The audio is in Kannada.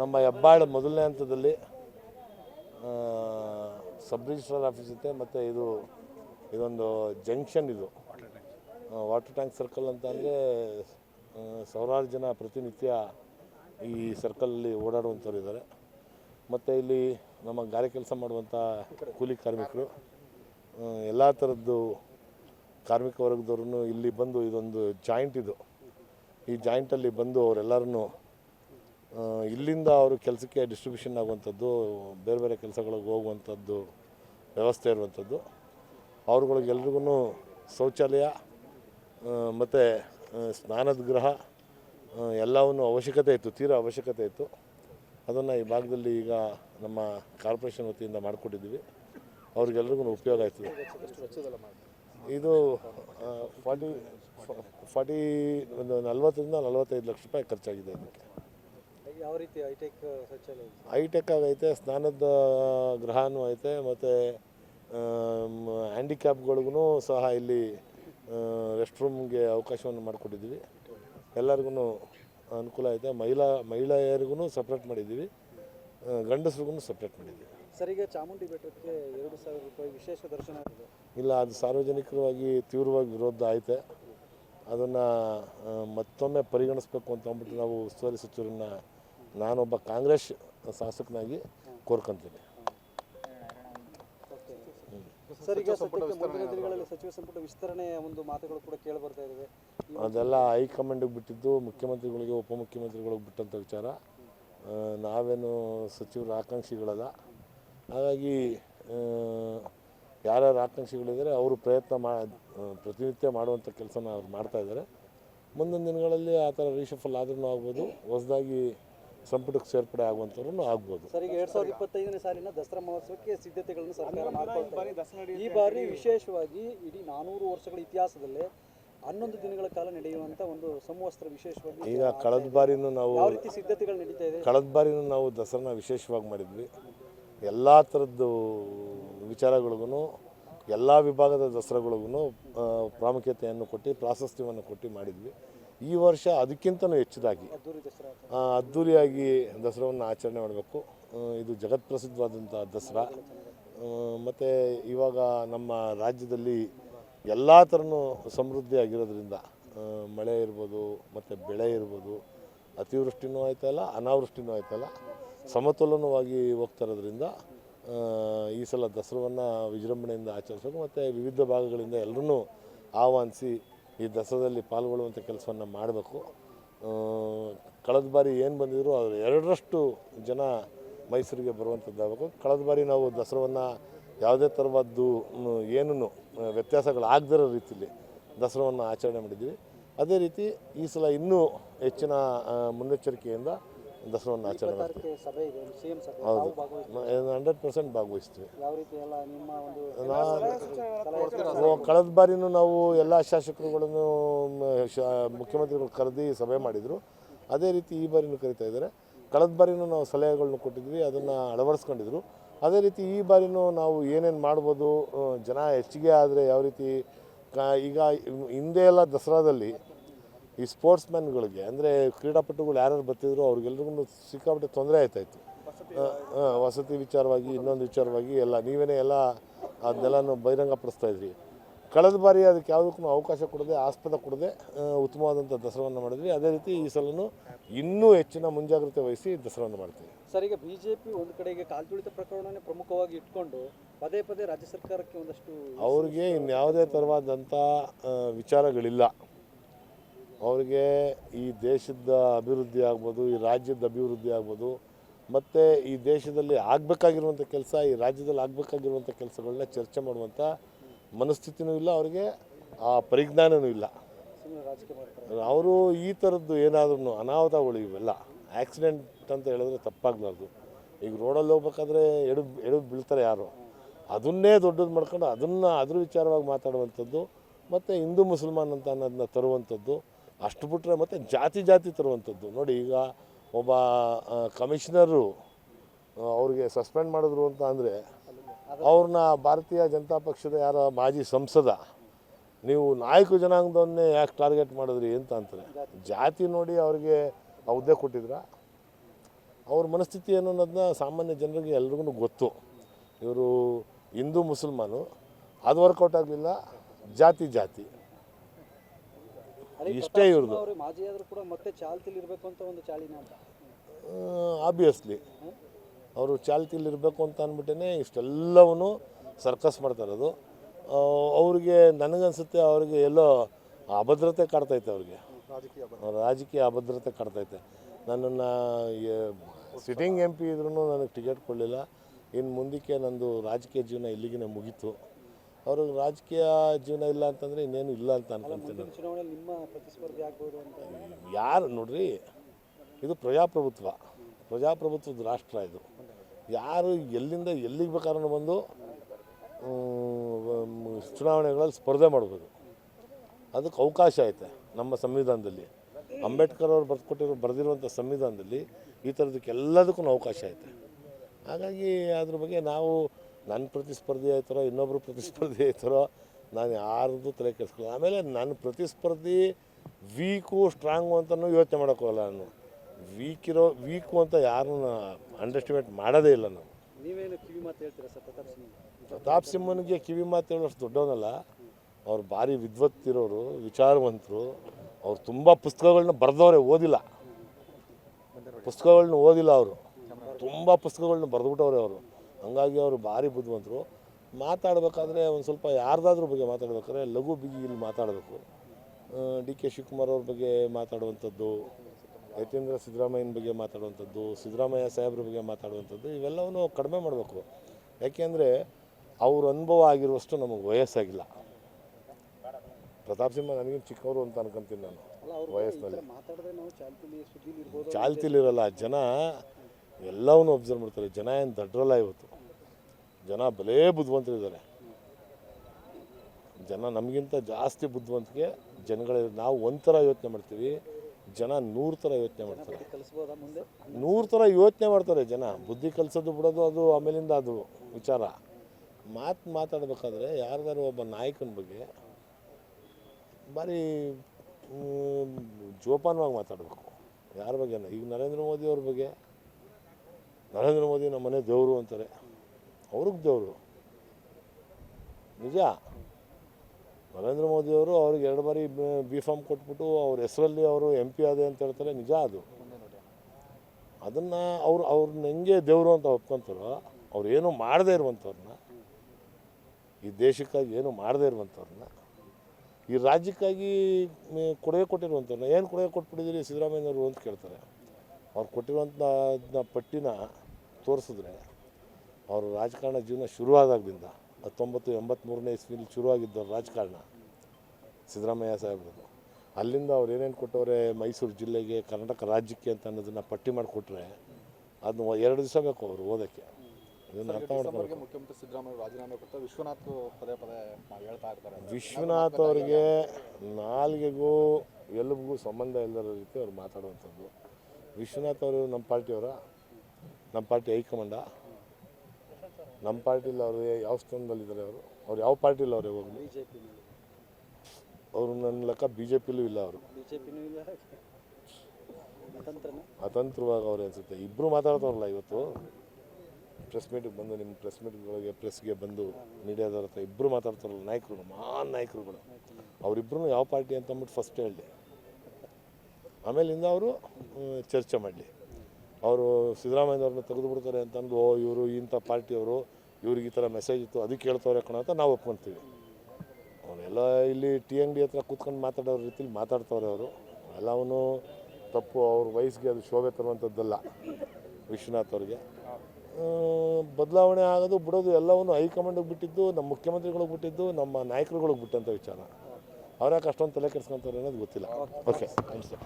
ನಮ್ಮ ಹೆಬ್ಬಾಳ ಮೊದಲನೇ ಹಂತದಲ್ಲಿ ಸಬ್ ರಿಜಿಸ್ಟ್ರಾರ್ ಆಫೀಸ್ ಇದೆ ಮತ್ತು ಇದು, ಇದೊಂದು ಜಂಕ್ಷನ್ ಇದು. ವಾಟರ್ ಟ್ಯಾಂಕ್ ಸರ್ಕಲ್ ಅಂತ ಅಂದರೆ ಸಾವಿರಾರು ಜನ ಪ್ರತಿನಿತ್ಯ ಈ ಸರ್ಕಲಲ್ಲಿ ಓಡಾಡುವಂಥವ್ರು ಇದ್ದಾರೆ ಮತ್ತು ಇಲ್ಲಿ ನಮ್ಮ ಗಾರೆ ಕೆಲಸ ಮಾಡುವಂಥ ಕೂಲಿ ಕಾರ್ಮಿಕರು ಎಲ್ಲ ಥರದ್ದು ಕಾರ್ಮಿಕ ವರ್ಗದವ್ರು ಇಲ್ಲಿ ಬಂದು ಇದೊಂದು ಜಾಯಿಂಟ್ ಇದು. ಈ ಜಾಯಿಂಟಲ್ಲಿ ಬಂದು ಅವರೆಲ್ಲರೂ ಇಲ್ಲಿಂದ ಅವರು ಕೆಲಸಕ್ಕೆ ಡಿಸ್ಟ್ರಿಬ್ಯೂಷನ್ ಆಗುವಂಥದ್ದು, ಬೇರೆ ಬೇರೆ ಕೆಲಸಗಳಿಗೆ ಹೋಗುವಂಥದ್ದು, ವ್ಯವಸ್ಥೆ ಇರುವಂಥದ್ದು. ಅವ್ರುಗಳಿಗೆಲ್ರಿಗೂ ಶೌಚಾಲಯ ಮತ್ತು ಸ್ನಾನದ ಗೃಹ ಎಲ್ಲವನ್ನು ಅವಶ್ಯಕತೆ ಇತ್ತು, ತೀರಾ ಅವಶ್ಯಕತೆ ಇತ್ತು. ಅದನ್ನು ಈ ಭಾಗದಲ್ಲಿ ಈಗ ನಮ್ಮ ಕಾರ್ಪೊರೇಷನ್ ವತಿಯಿಂದ ಮಾಡಿಕೊಟ್ಟಿದ್ದೀವಿ. ಅವ್ರಿಗೆಲ್ರಿಗೂ ಉಪಯೋಗ ಆಯ್ತದೆ ಇದು ಫಾರ್ಟಿ ಫಾರ್ಟಿ ಒಂದು ನಲ್ವತ್ತರಿಂದ ನಲವತ್ತೈದು ಲಕ್ಷ ರೂಪಾಯಿ ಖರ್ಚಾಗಿದೆ ಇದಕ್ಕೆ. ಯಾವ ರೀತಿ ಹೈಟೆಕ್ ಶೌಚಾಲಯ ಹೈಟೆಕ್ ಆಗೈತೆ ಸ್ನಾನದ ಗೃಹನೂ ಐತೆ ಮತ್ತು ಹ್ಯಾಂಡಿಕ್ಯಾಪ್ಗಳಿಗೂ ಸಹ ಇಲ್ಲಿ ರೆಸ್ಟ್ ರೂಮ್ಗೆ ಅವಕಾಶವನ್ನು ಮಾಡಿಕೊಟ್ಟಿದ್ದೀವಿ. ಎಲ್ಲರಿಗೂ ಅನುಕೂಲ ಐತೆ. ಮಹಿಳಾ ಮಹಿಳೆಯರಿಗೂ ಸಪ್ರೇಟ್ ಮಾಡಿದ್ದೀವಿ. ಗಂಡಸ್ರಿಗೂ ಸಪ್ರೇಟ್ ಮಾಡಿದ್ದೀವಿ. ಸರ್ ಈಗ ಚಾಮುಂಡಿ ಬೆಟ್ಟಕ್ಕೆ ಎರಡು ಸಾವಿರ ರೂಪಾಯಿ ವಿಶೇಷ ದರ್ಶನ ಇಲ್ಲ ಅದು ಸಾರ್ವಜನಿಕವಾಗಿ ತೀವ್ರವಾಗಿ ವಿರೋಧ ಐತೆ. ಅದನ್ನು ಮತ್ತೊಮ್ಮೆ ಪರಿಗಣಿಸ್ಬೇಕು ಅಂತ ಅಂದ್ಬಿಟ್ಟು ನಾವು ಉಸ್ತುವಾರಿ ಸಚಿವರನ್ನ ನಾನೊಬ್ಬ ಕಾಂಗ್ರೆಸ್ ಶಾಸಕನಾಗಿ ಕೋರ್ಕೊಂತೀನಿ. ಸರ್ ಈಗ ಸದ್ಯಕ್ಕೆ ಮುಂದಿನ ದಿನಗಳಲ್ಲಿ ಸಚಿವ ಸಂಪುಟ ವಿಸ್ತರಣೆಯ ಒಂದು ಮಾತುಗಳು ಕೂಡ ಕೇಳಿ ಬರ್ತಾ ಇದ್ದಾವೆ ಈ ಅದೆಲ್ಲ ಹೈಕಮಾಂಡಿಗೆ ಬಿಟ್ಟಿದ್ದು ಮುಖ್ಯಮಂತ್ರಿಗಳಿಗೆ ಉಪಮುಖ್ಯಮಂತ್ರಿಗಳಿಗೆ ಬಿಟ್ಟಂಥ ವಿಚಾರ. ನಾವೇನು ಸಚಿವರ ಆಕಾಂಕ್ಷಿಗಳಲ್ಲ. ಹಾಗಾಗಿ ಯಾರ್ಯಾರು ಆಕಾಂಕ್ಷಿಗಳಿದ್ದಾರೆ ಅವರು ಪ್ರಯತ್ನ ಮಾ ಪ್ರತಿನಿತ್ಯ ಮಾಡುವಂಥ ಕೆಲಸನ ಅವ್ರು ಮಾಡ್ತಾ ಇದ್ದಾರೆ. ಮುಂದಿನ ದಿನಗಳಲ್ಲಿ ಆ ಥರ ರೀಶಫಲ್ ಆದ್ರೂ ಆಗ್ಬೋದು. ಹೊಸದಾಗಿ ಸಂಪುಟಕ್ಕೆ ಸೇರ್ಪಡೆ ಆಗುವಂಥವ್ರು ಆಗ್ಬೋದು. ಸರ್ ಈಗ ಎರಡ್ ಸಾವಿರದ ಇಪ್ಪತ್ತೈದನೇ ಸಾಲಿನ ದಸರಾ ಮಹೋತ್ಸವಕ್ಕೆ ಸಿದ್ಧತೆಗಳನ್ನು ಸರ್ಕಾರ ಈ ಬಾರಿ ವಿಶೇಷವಾಗಿ ಇಡೀ ನಾನೂರು ವರ್ಷಗಳ ಇತಿಹಾಸದಲ್ಲೇ ಹನ್ನೊಂದು ದಿನಗಳ ಕಾಲ ನಡೆಯುವಂತ ಒಂದು ಸಮವಸ್ತ್ರ ವಿಶೇಷವಾಗಿ ಈಗ ಕಳೆದ ಬಾರಿನೂ ನಾವು ಯಾವ ರೀತಿ ಸಿದ್ಧತೆಗಳು ನಡೀತಾ ಇದೆ? ಕಳೆದ ಬಾರಿನೂ ನಾವು ದಸರಾನ ವಿಶೇಷವಾಗಿ ಮಾಡಿದ್ವಿ. ಎಲ್ಲ ಥರದ್ದು ವಿಚಾರಗಳಿಗೂ ಎಲ್ಲ ವಿಭಾಗದ ದಸರಾಗಳಿಗೂ ಪ್ರಾಮುಖ್ಯತೆಯನ್ನು ಕೊಟ್ಟು ಪ್ರಾಶಸ್ತ್ಯವನ್ನು ಕೊಟ್ಟು ಮಾಡಿದ್ವಿ. ಈ ವರ್ಷ ಅದಕ್ಕಿಂತಲೂ ಹೆಚ್ಚಿದಾಗಿ ಅದ್ಧೂರಿಯಾಗಿ ದಸರಾವನ್ನು ಆಚರಣೆ ಮಾಡಬೇಕು. ಇದು ಜಗತ್ಪ್ರಸಿದ್ಧವಾದಂಥ ದಸರಾ. ಮತ್ತು ಇವಾಗ ನಮ್ಮ ರಾಜ್ಯದಲ್ಲಿ ಎಲ್ಲ ಥರನೂ ಸಮೃದ್ಧಿಯಾಗಿರೋದ್ರಿಂದ ಮಳೆ ಇರ್ಬೋದು, ಮತ್ತು ಬೆಳೆ ಇರ್ಬೋದು, ಅತಿವೃಷ್ಟಿನೂ ಆಯ್ತಲ್ಲ, ಅನಾವೃಷ್ಟಿನೂ ಆಯ್ತಲ್ಲ, ಸಮತೋಲನವಾಗಿ ಹೋಗ್ತಾ ಇರೋದ್ರಿಂದ ಈ ಸಲ ದಸರಾವನ್ನು ವಿಜೃಂಭಣೆಯಿಂದ ಆಚರಿಸಬೇಕು, ಮತ್ತು ವಿವಿಧ ಭಾಗಗಳಿಂದ ಎಲ್ಲರನ್ನೂ ಆಹ್ವಾನಿಸಿ ಈ ದಸರಾದಲ್ಲಿ ಪಾಲ್ಗೊಳ್ಳುವಂಥ ಕೆಲಸವನ್ನು ಮಾಡಬೇಕು. ಕಳೆದ ಬಾರಿ ಏನು ಬಂದಿದ್ರು ಅದು ಎರಡರಷ್ಟು ಜನ ಮೈಸೂರಿಗೆ ಬರುವಂಥದ್ದಾಗಬೇಕು. ಕಳೆದ ಬಾರಿ ನಾವು ದಸರಾವನ್ನು ಯಾವುದೇ ಥರವಾದ್ದು ಏನೂ ವ್ಯತ್ಯಾಸಗಳಾಗದಿರೋ ರೀತಿಯಲ್ಲಿ ದಸರಾವನ್ನು ಆಚರಣೆ ಮಾಡಿದ್ದೀವಿ. ಅದೇ ರೀತಿ ಈ ಸಲ ಇನ್ನೂ ಹೆಚ್ಚಿನ ಮುನ್ನೆಚ್ಚರಿಕೆಯಿಂದ ದಸರಾವನ್ನು ಆಚರಣೆ ಮಾಡ್ತೀವಿ. ಹೌದು. ಹಂಡ್ರೆಡ್ ಪರ್ಸೆಂಟ್ ಭಾಗವಹಿಸ್ತೀವಿ. ನಾವು ಕಳೆದ ಬಾರಿನೂ ನಾವು ಎಲ್ಲ ಶಾಸಕರುಗಳನ್ನು ಶಾ ಮುಖ್ಯಮಂತ್ರಿಗಳು ಕರೆದಿ ಸಭೆ ಮಾಡಿದರು. ಅದೇ ರೀತಿ ಈ ಬಾರಿನೂ ಕರಿತಾ ಇದ್ದಾರೆ. ಕಳೆದ ಬಾರಿನೂ ನಾವು ಸಲಹೆಗಳನ್ನ ಕೊಟ್ಟಿದ್ವಿ ಅದನ್ನು ಅಳವಡಿಸ್ಕೊಂಡಿದ್ರು. ಅದೇ ರೀತಿ ಈ ಬಾರಿನೂ ನಾವು ಏನೇನು ಮಾಡ್ಬೋದು ಜನ ಹೆಚ್ಚಿಗೆ ಆದರೆ ಯಾವ ರೀತಿ ಈಗ ಹಿಂದೆ ಎಲ್ಲ ದಸರಾದಲ್ಲಿ ಈ ಸ್ಪೋರ್ಟ್ಸ್ ಮ್ಯಾನ್ಗಳಿಗೆ ಅಂದರೆ ಕ್ರೀಡಾಪಟುಗಳು ಯಾರ್ಯಾರು ಬರ್ತಿದ್ರು ಅವ್ರಿಗೆಲ್ರಿಗೂ ಸಿಕ್ಕಾಪಟ್ಟೆ ತೊಂದರೆ ಆಯ್ತಾಯಿತ್ತು ವಸತಿ ವಿಚಾರವಾಗಿ ಇನ್ನೊಂದು ವಿಚಾರವಾಗಿ ಎಲ್ಲ ನೀವೇನೇ ಎಲ್ಲ ಅದನ್ನೆಲ್ಲನೂ ಬಹಿರಂಗಪಡಿಸ್ತಾ ಇದ್ರಿ. ಕಳೆದ ಬಾರಿ ಅದಕ್ಕೆ ಯಾವುದಕ್ಕೂ ಅವಕಾಶ ಕೊಡದೆ ಆಸ್ಪದ ಕೊಡದೆ ಉತ್ತಮವಾದಂಥ ದಸರಾವನ್ನು ಮಾಡಿದ್ವಿ. ಅದೇ ರೀತಿ ಈ ಸಲನೂ ಇನ್ನೂ ಹೆಚ್ಚಿನ ಮುಂಜಾಗ್ರತೆ ವಹಿಸಿ ದಸರಾವನ್ನು ಮಾಡ್ತೀವಿ. ಸರ್ ಈಗ ಪಿ ಒಂದು ಕಡೆಗೆ ಕಾಲ್ತುಳಿತ ಪ್ರಕರಣನೇ ಪ್ರಮುಖವಾಗಿ ಇಟ್ಕೊಂಡು ಪದೇ ಪದೇ ರಾಜ್ಯ ಸರ್ಕಾರಕ್ಕೆ ಒಂದಷ್ಟು ಅವ್ರಿಗೆ ಇನ್ಯಾವುದೇ ತರವಾದಂಥ ವಿಚಾರಗಳಿಲ್ಲ. ಅವ್ರಿಗೆ ಈ ದೇಶದ ಅಭಿವೃದ್ಧಿ ಆಗ್ಬೋದು, ಈ ರಾಜ್ಯದ ಅಭಿವೃದ್ಧಿ ಆಗ್ಬೋದು, ಮತ್ತು ಈ ದೇಶದಲ್ಲಿ ಆಗಬೇಕಾಗಿರುವಂಥ ಕೆಲಸ, ಈ ರಾಜ್ಯದಲ್ಲಿ ಆಗಬೇಕಾಗಿರುವಂಥ ಕೆಲಸಗಳನ್ನ ಚರ್ಚೆ ಮಾಡುವಂಥ ಮನಸ್ಥಿತಿನೂ ಇಲ್ಲ ಅವರಿಗೆ, ಆ ಪರಿಜ್ಞಾನವೂ ಇಲ್ಲ. ಅವರು ಈ ಥರದ್ದು ಏನಾದ್ರೂ ಅನಾಹುತಗಳು ಇವೆಲ್ಲ, ಆಕ್ಸಿಡೆಂಟ್ ಅಂತ ಹೇಳಿದ್ರೆ ತಪ್ಪಾಗಲಾರ್ದು ಈಗ ರೋಡಲ್ಲಿ ಹೋಗ್ಬೇಕಾದ್ರೆ ಎಡು ಎಡು ಬೀಳ್ತಾರೆ ಯಾರು. ಅದನ್ನೇ ದೊಡ್ಡದು ಮಾಡ್ಕೊಂಡು ಅದನ್ನು ಅದ್ರ ವಿಚಾರವಾಗಿ ಮಾತಾಡುವಂಥದ್ದು, ಮತ್ತು ಹಿಂದೂ ಮುಸಲ್ಮಾನ್ ಅಂತ ಅನ್ನೋದನ್ನ ತರುವಂಥದ್ದು ಅಷ್ಟು ಬಿಟ್ಟರೆ ಮತ್ತು ಜಾತಿ ಜಾತಿ ತರುವಂಥದ್ದು. ನೋಡಿ ಈಗ ಒಬ್ಬ ಕಮಿಷನರು ಅವ್ರಿಗೆ ಸಸ್ಪೆಂಡ್ ಮಾಡಿದ್ರು ಅಂತ ಅಂದರೆ ಅವ್ರನ್ನ ಭಾರತೀಯ ಜನತಾ ಪಕ್ಷದ ಯಾರ ಮಾಜಿ ಸಂಸದ, ನೀವು ನಾಯಕ ಜನಾಂಗದವನ್ನೇ ಯಾಕೆ ಟಾರ್ಗೆಟ್ ಮಾಡಿದ್ರಿ ಅಂತ ಅಂತಾರೆ. ಜಾತಿ ನೋಡಿ ಅವ್ರಿಗೆ ಹುದ್ದೆ ಕೊಟ್ಟಿದ್ರ? ಅವ್ರ ಮನಸ್ಥಿತಿ ಏನು ಅನ್ನೋದನ್ನ ಸಾಮಾನ್ಯ ಜನರಿಗೆ ಎಲ್ರಿಗೂ ಗೊತ್ತು. ಇವರು ಹಿಂದೂ ಮುಸಲ್ಮಾನು, ಅದು ವರ್ಕೌಟ್ ಆಗಲಿಲ್ಲ, ಜಾತಿ ಜಾತಿ ಇಷ್ಟೇ ಇವ್ರದ್ದು ಅವರು ಮಾಜಿ ಆದರೂ ಕೂಡ ಮತ್ತೆ ಚಾಲ್ತಿಲಿ ಇರಬೇಕು ಅಂತ ಒಂದು ಚಾಳಿನ ಅಂತ ಆಬ್ವಿಯಸ್ಲಿ ಅವರು ಚಾಲ್ತಿಯಲ್ಲಿ ಇರಬೇಕು ಅಂತ ಅಂದ್ಬಿಟ್ಟೇ ಇಷ್ಟೆಲ್ಲವೂ ಸರ್ಕಸ್ ಮಾಡ್ತಾ ಇರೋದು. ಆ, ಅವ್ರಿಗೆ ನನಗನ್ಸುತ್ತೆ ಅವ್ರಿಗೆ ಎಲ್ಲೋ ಅಭದ್ರತೆ ಕಾಡ್ತೈತೆ ಅವ್ರಿಗೆ. ರಾಜಕೀಯ ಅಭದ್ರತೆ. ಕಾಡ್ತೈತೆ ನನ್ನನ್ನು ಸಿಟ್ಟಿಂಗ್ ಎಂ ಪಿ ಇದ್ರೂ ನನಗೆ ಟಿಕೆಟ್ ಕೊಡಲಿಲ್ಲ. ಇನ್ನು ಮುಂದಕ್ಕೆ ನಂದು ರಾಜಕೀಯ ಜೀವನ ಇಲ್ಲಿಗೆ ಮುಗೀತು. ಅವ್ರಿಗೆ ರಾಜಕೀಯ ಜೀವನ ಇಲ್ಲ ಅಂತಂದರೆ ಇನ್ನೇನು ಇಲ್ಲ ಅಂತ ಅನ್ಕೊಂತೀನಿ. ಯಾರು ನೋಡ್ರಿ ಇದು ಪ್ರಜಾಪ್ರಭುತ್ವ. ಪ್ರಜಾಪ್ರಭುತ್ವದ ರಾಷ್ಟ್ರ ಇದು. ಯಾರು ಎಲ್ಲಿಂದ ಎಲ್ಲಿಗೆ ಬೇಕಾದ್ರೂ ಬಂದು ಚುನಾವಣೆಗಳಲ್ಲಿ ಸ್ಪರ್ಧೆ ಮಾಡ್ಬೋದು. ಅದಕ್ಕೆ ಅವಕಾಶ ಐತೆ ನಮ್ಮ ಸಂವಿಧಾನದಲ್ಲಿ. ಅಂಬೇಡ್ಕರ್ ಅವರು ಬರ್ಕೊಟ್ಟಿರೋ ಬರೆದಿರುವಂಥ ಸಂವಿಧಾನದಲ್ಲಿ ಈ ಥರದಕ್ಕೆಲ್ಲದಕ್ಕೂ ಅವಕಾಶ ಐತೆ. ಹಾಗಾಗಿ ಅದ್ರ ಬಗ್ಗೆ ನಾವು ನನ್ನ ಪ್ರತಿಸ್ಪರ್ಧಿ ಆಯ್ತಾರೋ ಇನ್ನೊಬ್ಬರು ಪ್ರತಿಸ್ಪರ್ಧಿ ಆಯ್ತಾರೋ ನಾನು ಯಾರ್ದು ತಲೆ ಕೆಡಿಸ್ಕೊಳ್ಳೋ ಆಮೇಲೆ ನನ್ನ ಪ್ರತಿಸ್ಪರ್ಧಿ ವೀಕು ಸ್ಟ್ರಾಂಗು ಅಂತಲೂ ಯೋಚನೆ ಮಾಡೋಕ್ಕೋಗಲ್ಲ ನಾನು. ವೀಕ್ ಇರೋ ವೀಕು ಅಂತ ಯಾರನ್ನ ಅಂಡರ್ಸ್ಟಿಮೇಟ್ ಮಾಡೋದೇ ಇಲ್ಲ ನಾವು ನೀವೇನು ಕಿವಿ ಮಾತು ಹೇಳ್ತೀರಾ ಸರ್ ಪ್ರತಾಪ್ ಪ್ರತಾಪ್ ಸಿಂಹನಿಗೆ ಕಿವಿ ಮಾತು ಹೇಳೋಷ್ಟು ದೊಡ್ಡವನಲ್ಲ. ಅವ್ರು ಭಾರಿ ವಿದ್ವತ್ತಿರೋರು ವಿಚಾರವಂತರು. ಅವ್ರು ತುಂಬ ಪುಸ್ತಕಗಳನ್ನ ಬರೆದವ್ರೆ ಓದಿಲ್ಲ. ಪುಸ್ತಕಗಳನ್ನ ಓದಿಲ್ಲ ಅವರು. ತುಂಬ ಪುಸ್ತಕಗಳನ್ನ ಬರೆದ್ಬಿಟ್ಟವ್ರೆ ಅವರು. ಹಂಗಾಗಿ ಅವರು ಭಾರಿ ಬುದ್ಧಿವಂತರು. ಮಾತಾಡಬೇಕಾದ್ರೆ ಒಂದು ಸ್ವಲ್ಪ ಯಾರ್ದಾದ್ರೂ ಬಗ್ಗೆ ಮಾತಾಡ್ಬೇಕಾದ್ರೆ ಲಘು ಬಿಗಿಯಲ್ಲಿ ಮಾತಾಡಬೇಕು. ಡಿ ಕೆ ಶಿವಕುಮಾರ್ ಅವ್ರ ಬಗ್ಗೆ ಮಾತಾಡುವಂಥದ್ದು ಯತೀಂದ್ರ ಸಿದ್ದರಾಮಯ್ಯನ ಬಗ್ಗೆ ಮಾತಾಡುವಂಥದ್ದು ಸಿದ್ದರಾಮಯ್ಯ ಸಾಹೇಬ್ರ ಬಗ್ಗೆ ಮಾತಾಡುವಂಥದ್ದು ಇವೆಲ್ಲವನ್ನು ಕಡಿಮೆ ಮಾಡಬೇಕು. ಯಾಕೆಂದರೆ ಅವ್ರ ಅನುಭವ ಆಗಿರುವಷ್ಟು ನಮಗೆ ವಯಸ್ಸಾಗಿಲ್ಲ. ಪ್ರತಾಪ್ ಸಿಂಹ ನನಗಿಂತ ಚಿಕ್ಕವರು ಅಂತ ಅನ್ಕೊಂತೀನಿ ನಾನು ವಯಸ್ಸಿನಲ್ಲಿ. ಚಾಲ್ತಿಲಿರಲ್ಲ ಜನ ಎಲ್ಲವನ್ನೂ ಅಬ್ಸರ್ವ್ ಮಾಡ್ತಾರೆ. ಜನ ಏನು ದಡ್ರಲ್ಲ ಇವತ್ತು? ಜನ ಬಲೇ ಬುದ್ಧಿವಂತರಿದ್ದಾರೆ ಜನ ನಮಗಿಂತ ಜಾಸ್ತಿ ಬುದ್ಧಿವಂತಿಕೆ ಜನಗಳ. ನಾವು ಒಂಥರ ಯೋಚನೆ ಮಾಡ್ತೀವಿ. ಜನ ನೂರು ಥರ ಯೋಚನೆ ಮಾಡ್ತಾರೆ. ನೂರು ಥರ ಯೋಚನೆ ಮಾಡ್ತಾರೆ ಜನ. ಬುದ್ಧಿ ಕಲಿಸೋದು ಬಿಡೋದು ಅದು ಆಮೇಲಿಂದ ಅದು ವಿಚಾರ. ಮಾತು ಮಾತಾಡಬೇಕಾದ್ರೆ ಯಾರ್ದಾರು ಒಬ್ಬ ನಾಯಕನ ಬಗ್ಗೆ ಭಾರಿ ಜೋಪಾನವಾಗಿ ಮಾತಾಡಬೇಕು. ಯಾರ ಬಗ್ಗೆ? ಈಗ ನರೇಂದ್ರ ಮೋದಿ ಅವ್ರ ಬಗ್ಗೆ. ನರೇಂದ್ರ ಮೋದಿ ನಮ್ಮ ಮನೆ ದೇವರು ಅಂತಾರೆ. ಅವ್ರಿಗೆ ದೇವರು. ನಿಜ? ನರೇಂದ್ರ ಮೋದಿ ಅವರು ಅವ್ರಿಗೆ ಎರಡು ಬಾರಿ ಬಿ ಫಾರ್ಮ್ ಕೊಟ್ಬಿಟ್ಟು ಅವ್ರ ಹೆಸರಲ್ಲಿ ಅವರು ಎಂ ಪಿ ಆದೆ ಅಂತ ಹೇಳ್ತಾರೆ, ನಿಜ ಅದು. ಅದನ್ನು ಅವ್ರು, ಅವ್ರನ್ನ ಹೆಂಗೆ ದೇವರು ಅಂತ ಒಪ್ಕೊಂತಾರೋ, ಅವ್ರು ಏನೂ ಮಾಡದೇ ಇರುವಂಥವ್ರನ್ನ, ಈ ದೇಶಕ್ಕಾಗಿ ಏನು ಮಾಡದೇ ಇರುವಂಥವ್ರನ್ನ, ಈ ರಾಜ್ಯಕ್ಕಾಗಿ ಕೊಡುಗೆ ಕೊಟ್ಟಿರುವಂಥವ್ರನ್ನ, ಏನು ಕೊಡುಗೆ ಕೊಟ್ಬಿಟ್ಟಿದ್ದೀರಿ ಸಿದ್ದರಾಮಯ್ಯನವರು ಅಂತ ಕೇಳ್ತಾರೆ. ಅವ್ರು ಕೊಟ್ಟಿರುವಂಥ ಪಟ್ಟಿನ ತೋರಿಸಿದ್ರೆ ಅವರ ರಾಜಕಾರಣ ಜೀವನ ಶುರುವಾದಾಗಲಿಂದ ಹತ್ತೊಂಬತ್ತು ಎಂಬತ್ತ್ಮೂರನೇ ಇಸ್ವಿಲಿ ಶುರುವಾಗಿದ್ದ ರಾಜಕಾರಣ ಸಿದ್ದರಾಮಯ್ಯ ಸಾಹೇಬ್ರದ್ದು. ಅಲ್ಲಿಂದ ಅವ್ರು ಏನೇನು ಕೊಟ್ಟವ್ರೆ ಮೈಸೂರು ಜಿಲ್ಲೆಗೆ ಕರ್ನಾಟಕ ರಾಜ್ಯಕ್ಕೆ ಅಂತ ಅನ್ನೋದನ್ನು ಪಟ್ಟಿ ಮಾಡಿಕೊಟ್ರೆ ಅದನ್ನ ಎರಡು ದಿವಸ ಬೇಕು ಅವರು ಓದೋಕ್ಕೆ. ಇದನ್ನು ಅರ್ಥ ಮಾಡ್ಕೊಂಡು ಮುಖ್ಯಮಂತ್ರಿ ಸಿದ್ದರಾಮಯ್ಯ ರಾಜೀನಾಮೆ ಕೊಟ್ಟು ವಿಶ್ವನಾಥ್ ಪದೇ ಪದೇ ಹೇಳ್ತಾ ಇರ್ತಾರೆ. ವಿಶ್ವನಾಥ್ ಅವರಿಗೆ ನಾಲ್ಗೆಗೂ ಎಲುಬಿಗೂ ಸಂಬಂಧ ಇಲ್ಲದ ರೀತಿ ಅವ್ರು ಮಾತಾಡುವಂಥದ್ದು. ವಿಶ್ವನಾಥ್ ಅವರು ನಮ್ಮ ಪಾರ್ಟಿಯವರ? ನಮ್ಮ ಪಾರ್ಟಿ ಹೈಕಮಾಂಡ. ನಮ್ಮ ಪಾರ್ಟಿಲಿ ಅವರು ಯಾವ ಸ್ಥಾನದಲ್ಲಿದ್ದಾರೆ ಅವರು? ಅವ್ರು ಯಾವ ಪಾರ್ಟಿಲಿ ಇಲ್ಲ ಹೋಗಲಿ ಬಿ ಅವರು ನನ್ನ ಲೆಕ್ಕ ಬಿ ಜೆ ಪಿಲೂ ಇಲ್ಲ. ಅವರು ಅತಂತ್ರವಾಗಿ ಅವ್ರು ಅನಿಸುತ್ತೆ. ಇಬ್ಬರು ಮಾತಾಡ್ತಾರಲ್ಲ ಇವತ್ತು. ಪ್ರೆಸ್ ಮೀಟಿಗೆ ಬಂದು ನಿಮ್ಮ ಪ್ರೆಸ್ ಮೀಟ್ಗಳಿಗೆ ಪ್ರೆಸ್ಗೆ ಬಂದು ಮೀಡಿಯಾದವ್ರ ಹತ್ರ ಇಬ್ಬರು ಮಾತಾಡ್ತಾರಲ್ಲ ನಾಯಕರು ಮಹಾನ್ ನಾಯಕರುಗಳು ಅವರಿಬ್ಬರು ಯಾವ ಪಾರ್ಟಿ ಅಂತ ಅಂದ್ಬಿಟ್ಟು ಫಸ್ಟ್ ಹೇಳಿ ಆಮೇಲಿಂದ ಅವರು ಚರ್ಚೆ ಮಾಡಲಿ. ಅವರು ಸಿದ್ದರಾಮಯ್ಯವ್ರನ್ನ ತೆಗೆದುಬಿಡ್ತಾರೆ ಅಂತಂದು ಓ ಇವರು ಇಂಥ ಪಾರ್ಟಿಯವರು ಇವ್ರಿಗೆ ಈ ಥರ ಮೆಸೇಜ್ ಇತ್ತು ಅದಕ್ಕೆ ಹೇಳ್ತವ್ರೆ ಕಣ ಅಂತ ನಾವು ಒಪ್ಕೊತೀವಿ. ಅವರೆಲ್ಲ ಇಲ್ಲಿ ಟಿ ಅಂಗಡಿ ಹತ್ರ ಕೂತ್ಕೊಂಡು ಮಾತಾಡೋ ರೀತಿಲಿ ಮಾತಾಡ್ತವ್ರೆ ಅವರು. ಎಲ್ಲವನ್ನೂ ತಪ್ಪು ಅವ್ರ ವಯಸ್ಸಿಗೆ ಅದು ಶೋಭೆ ತರುವಂಥದ್ದಲ್ಲ ವಿಶ್ವನಾಥ್ ಅವ್ರಿಗೆ. ಬದಲಾವಣೆ ಆಗೋದು ಬಿಡೋದು ಎಲ್ಲವನ್ನು ಹೈಕಮಾಂಡಿಗೆ ಬಿಟ್ಟಿದ್ದು ನಮ್ಮ ಮುಖ್ಯಮಂತ್ರಿಗಳಿಗೆ ಬಿಟ್ಟಿದ್ದು ನಮ್ಮ ನಾಯಕರುಗಳಿಗೆ ಬಿಟ್ಟಂಥ ವಿಚಾರ. ಅವ್ರ್ಯಾಕೆ ಅಷ್ಟೊಂದು ತಲೆ ಕೆಡ್ಸ್ಕೊಂತಾರೆ ಅನ್ನೋದು ಗೊತ್ತಿಲ್ಲ. ಓಕೆ ನಮಸ್ತೆ